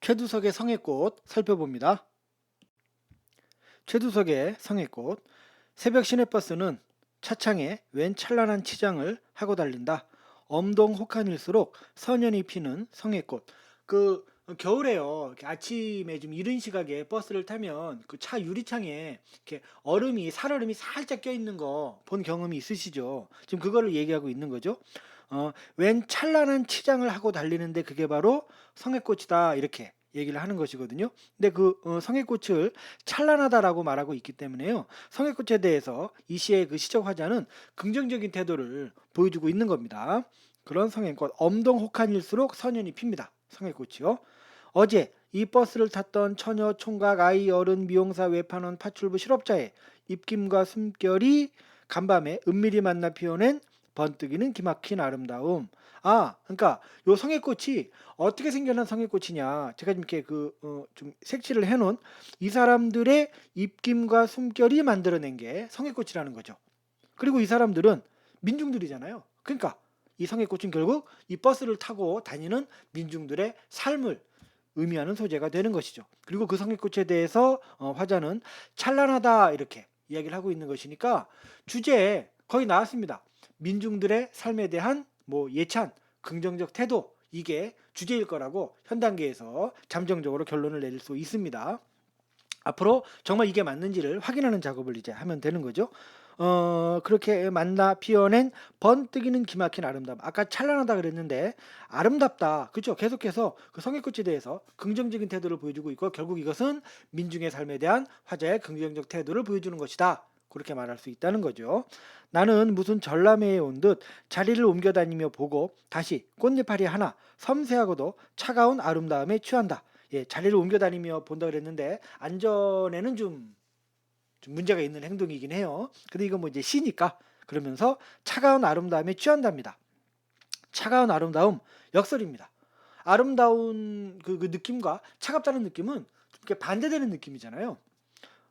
최두석의 성의꽃 살펴봅니다. 최두석의 성의꽃 새벽 시내버스는 차창에 웬 찬란한 치장을 하고 달린다. 엄동 혹한일수록 선연이 피는 성의꽃. 그 겨울에요. 아침에 좀 이른 시각에 버스를 타면 그 차 유리창에 이렇게 얼음이 살얼음이 살짝 껴 있는 거 본 경험이 있으시죠? 지금 그거를 얘기하고 있는 거죠. 어, 웬 찬란한 치장을 하고 달리는데 그게 바로 성의꽃이다 이렇게 얘기를 하는 것이거든요. 근데 그 어, 성의꽃을 찬란하다라고 말하고 있기 때문에요. 성의꽃에 대해서 이 시의 그 시적 화자는 긍정적인 태도를 보여주고 있는 겁니다. 그런 성의꽃 엄동 혹한일수록 선연이 핍니다. 성의꽃이요. 어제 이 버스를 탔던 처녀 총각 아이 어른 미용사 외판원 파출부 실업자의 입김과 숨결이 간밤에 은밀히 만나 피워낸 번뜩이는 기막힌 아름다움. 아, 그러니까 요 성의꽃이 어떻게 생겨난 성의꽃이냐? 제가 좀 이렇게 그 어, 좀 색칠을 해놓은 이 사람들의 입김과 숨결이 만들어낸 게 성의꽃이라는 거죠. 그리고 이 사람들은 민중들이잖아요. 그러니까 이 성의꽃은 결국 이 버스를 타고 다니는 민중들의 삶을 의미하는 소재가 되는 것이죠. 그리고 그 성의꽃에 대해서 어, 화자는 찬란하다 이렇게 이야기를 하고 있는 것이니까 주제에 거의 나왔습니다. 민중들의 삶에 대한 뭐 예찬, 긍정적 태도 이게 주제일 거라고 현 단계에서 잠정적으로 결론을 내릴 수 있습니다. 앞으로 정말 이게 맞는지를 확인하는 작업을 이제 하면 되는 거죠. 어, 그렇게 만나 피어낸 번뜩이는 기막힌 아름다움. 아까 찬란하다 그랬는데 아름답다. 그렇죠? 계속해서 그 성의꽃에 대해서 긍정적인 태도를 보여주고 있고 결국 이것은 민중의 삶에 대한 화자의 긍정적 태도를 보여주는 것이다. 그렇게 말할 수 있다는 거죠. 나는 무슨 전람회에 온 듯 자리를 옮겨 다니며 보고 다시 꽃잎파리 하나 섬세하고도 차가운 아름다움에 취한다. 예, 자리를 옮겨 다니며 본다 그랬는데 안전에는 좀, 좀 문제가 있는 행동이긴 해요. 근데 이건 뭐 이제 시니까 그러면서 차가운 아름다움에 취한답니다. 차가운 아름다움 역설입니다. 아름다운 그, 그 느낌과 차갑다는 느낌은 좀 이렇게 반대되는 느낌이잖아요.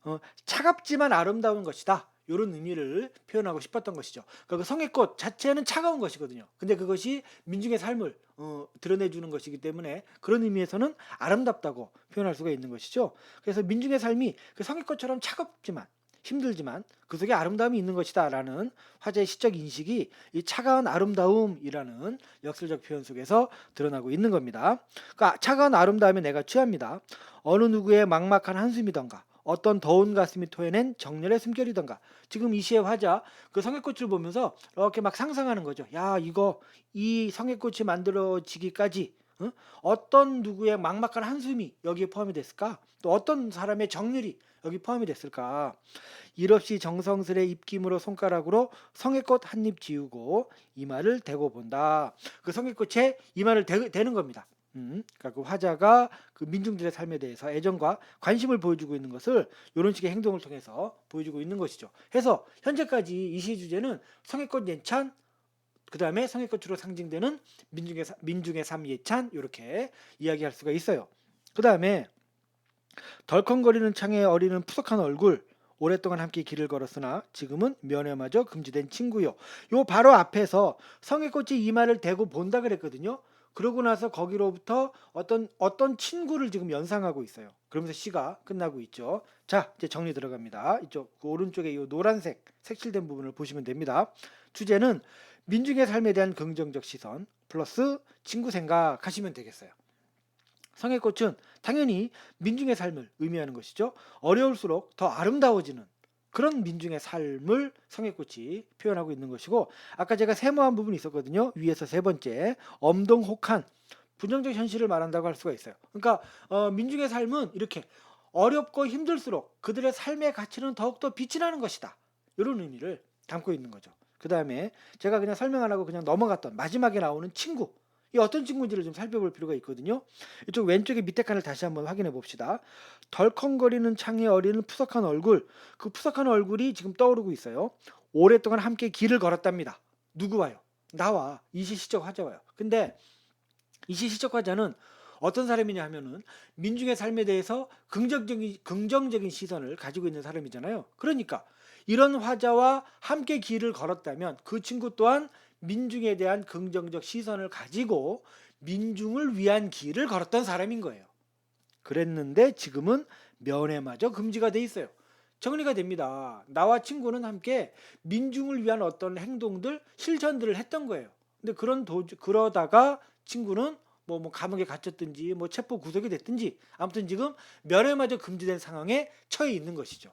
어, 차갑지만 아름다운 것이다. 이런 의미를 표현하고 싶었던 것이죠. 그러니까 그 성의 꽃 자체는 차가운 것이거든요. 근데 그것이 민중의 삶을 어, 드러내주는 것이기 때문에 그런 의미에서는 아름답다고 표현할 수가 있는 것이죠. 그래서 민중의 삶이 그 성의 꽃처럼 차갑지만 힘들지만 그 속에 아름다움이 있는 것이다라는 화제의 시적 인식이 이 차가운 아름다움이라는 역설적 표현 속에서 드러나고 있는 겁니다. 그러니까 차가운 아름다움에 내가 취합니다. 어느 누구의 막막한 한숨이던가 어떤 더운 가슴이 토해낸 정열의 숨결이던가 지금 이 시의 화자 그 성의꽃을 보면서 이렇게 막 상상하는 거죠. 야 이거 이 성의꽃이 만들어지기까지 어? 어떤 누구의 막막한 한숨이 여기에 포함이 됐을까? 또 어떤 사람의 정열이 여기 포함이 됐을까? 일 없이 정성스레 입김으로 손가락으로 성의꽃 한 입 지우고 이마를 대고 본다. 그 성의꽃에 이마를 대, 대는 겁니다. 음, 그러니까 그 화자가 그 민중들의 삶에 대해서 애정과 관심을 보여주고 있는 것을 이런 식의 행동을 통해서 보여주고 있는 것이죠. 해서 현재까지 이시 주제는 성의꽃 예찬, 그 다음에 성의꽃으로 상징되는 민중의 사- 민중의 삶 예찬 이렇게 이야기할 수가 있어요. 그 다음에 덜컹거리는 창에 어리는 푸석한 얼굴. 오랫동안 함께 길을 걸었으나 지금은 면회마저 금지된 친구요. 요 바로 앞에서 성의꽃이 이마를 대고 본다 그랬거든요. 그러고 나서 거기로부터 어떤 어떤 친구를 지금 연상하고 있어요. 그러면서 시가 끝나고 있죠. 자, 이제 정리 들어갑니다. 이쪽 그 오른쪽에 이 노란색 색칠된 부분을 보시면 됩니다. 주제는 민중의 삶에 대한 긍정적 시선 플러스 친구 생각하시면 되겠어요. 성의 꽃은 당연히 민중의 삶을 의미하는 것이죠. 어려울수록 더 아름다워지는 그런 민중의 삶을 성의꽃이 표현하고 있는 것이고 아까 제가 세모한 부분이 있었거든요. 위에서 세 번째 엄동혹한 부정적 현실을 말한다고 할 수가 있어요. 그러니까 어, 민중의 삶은 이렇게 어렵고 힘들수록 그들의 삶의 가치는 더욱더 빛이 나는 것이다. 이런 의미를 담고 있는 거죠. 그 다음에 제가 그냥 설명 안 하고 그냥 넘어갔던 마지막에 나오는 친구. 이 어떤 친구인지를 좀 살펴볼 필요가 있거든요. 이쪽 왼쪽에 밑에 칸을 다시 한번 확인해 봅시다. 덜컹거리는 창에 어리는 푸석한 얼굴. 그 푸석한 얼굴이 지금 떠오르고 있어요. 오랫동안 함께 길을 걸었답니다. 누구와요? 나와. 이시시적 화자와요. 근데 이시시적 화자는 어떤 사람이냐 하면은 민중의 삶에 대해서 긍정적인 긍정적인 시선을 가지고 있는 사람이잖아요. 그러니까 이런 화자와 함께 길을 걸었다면 그 친구 또한 민중에 대한 긍정적 시선을 가지고 민중을 위한 길을 걸었던 사람인 거예요. 그랬는데 지금은 면회마저 금지가 돼 있어요. 정리가 됩니다. 나와 친구는 함께 민중을 위한 어떤 행동들, 실천들을 했던 거예요. 근데 그런 도 그러다가 친구는 뭐, 뭐 감옥에 갇혔든지 뭐 체포 구속이 됐든지 아무튼 지금 면회마저 금지된 상황에 처해 있는 것이죠.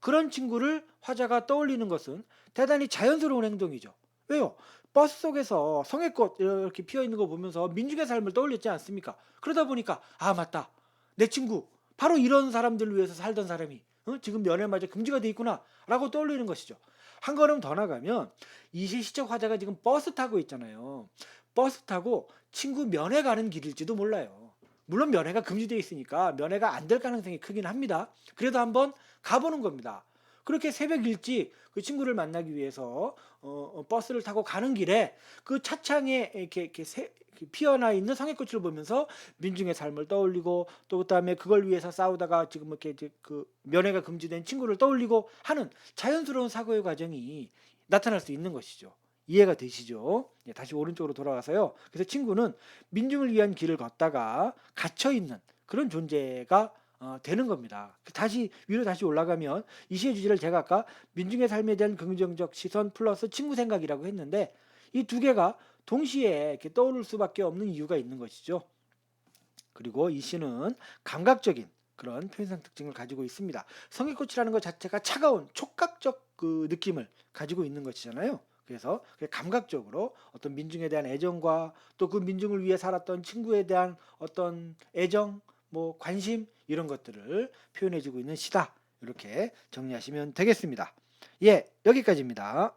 그런 친구를 화자가 떠올리는 것은 대단히 자연스러운 행동이죠. 왜요? 버스 속에서 성의꽃 이렇게 피어 있는 거 보면서 민중의 삶을 떠올렸지 않습니까? 그러다 보니까 아 맞다 내 친구 바로 이런 사람들을 위해서 살던 사람이 어? 지금 면회마저 금지가 돼 있구나라고 떠올리는 것이죠. 한 걸음 더 나가면 이 시 시적 화자가 지금 버스 타고 있잖아요. 버스 타고 친구 면회 가는 길일지도 몰라요. 물론 면회가 금지되어 있으니까 면회가 안 될 가능성이 크긴 합니다. 그래도 한번 가보는 겁니다. 그렇게 새벽 일찍 그 친구를 만나기 위해서 어, 어, 버스를 타고 가는 길에 그 차창에 이렇게, 이렇게 새- 피어나 있는 성의꽃을 보면서 민중의 삶을 떠올리고 또 그다음에 그걸 위해서 싸우다가 지금 이렇게 그 면회가 금지된 친구를 떠올리고 하는 자연스러운 사고의 과정이 나타날 수 있는 것이죠. 이해가 되시죠? 예, 다시 오른쪽으로 돌아가서요. 그래서 친구는 민중을 위한 길을 걷다가 갇혀 있는 그런 존재가 어, 되는 겁니다. 다시 위로 다시 올라가면 이 시의 주제를 제가 아까 민중의 삶에 대한 긍정적 시선 플러스 친구 생각이라고 했는데 이 두 개가 동시에 이렇게 떠오를 수밖에 없는 이유가 있는 것이죠. 그리고 이 시는 감각적인 그런 표현상 특징을 가지고 있습니다. 성의꽃이라는 것 자체가 차가운 촉각적 그 느낌을 가지고 있는 것이잖아요. 그래서 감각적으로 어떤 민중에 대한 애정과 또 그 민중을 위해 살았던 친구에 대한 어떤 애정, 뭐 관심 이런 것들을 표현해주고 있는 시다. 이렇게 정리하시면 되겠습니다. 예, 여기까지입니다.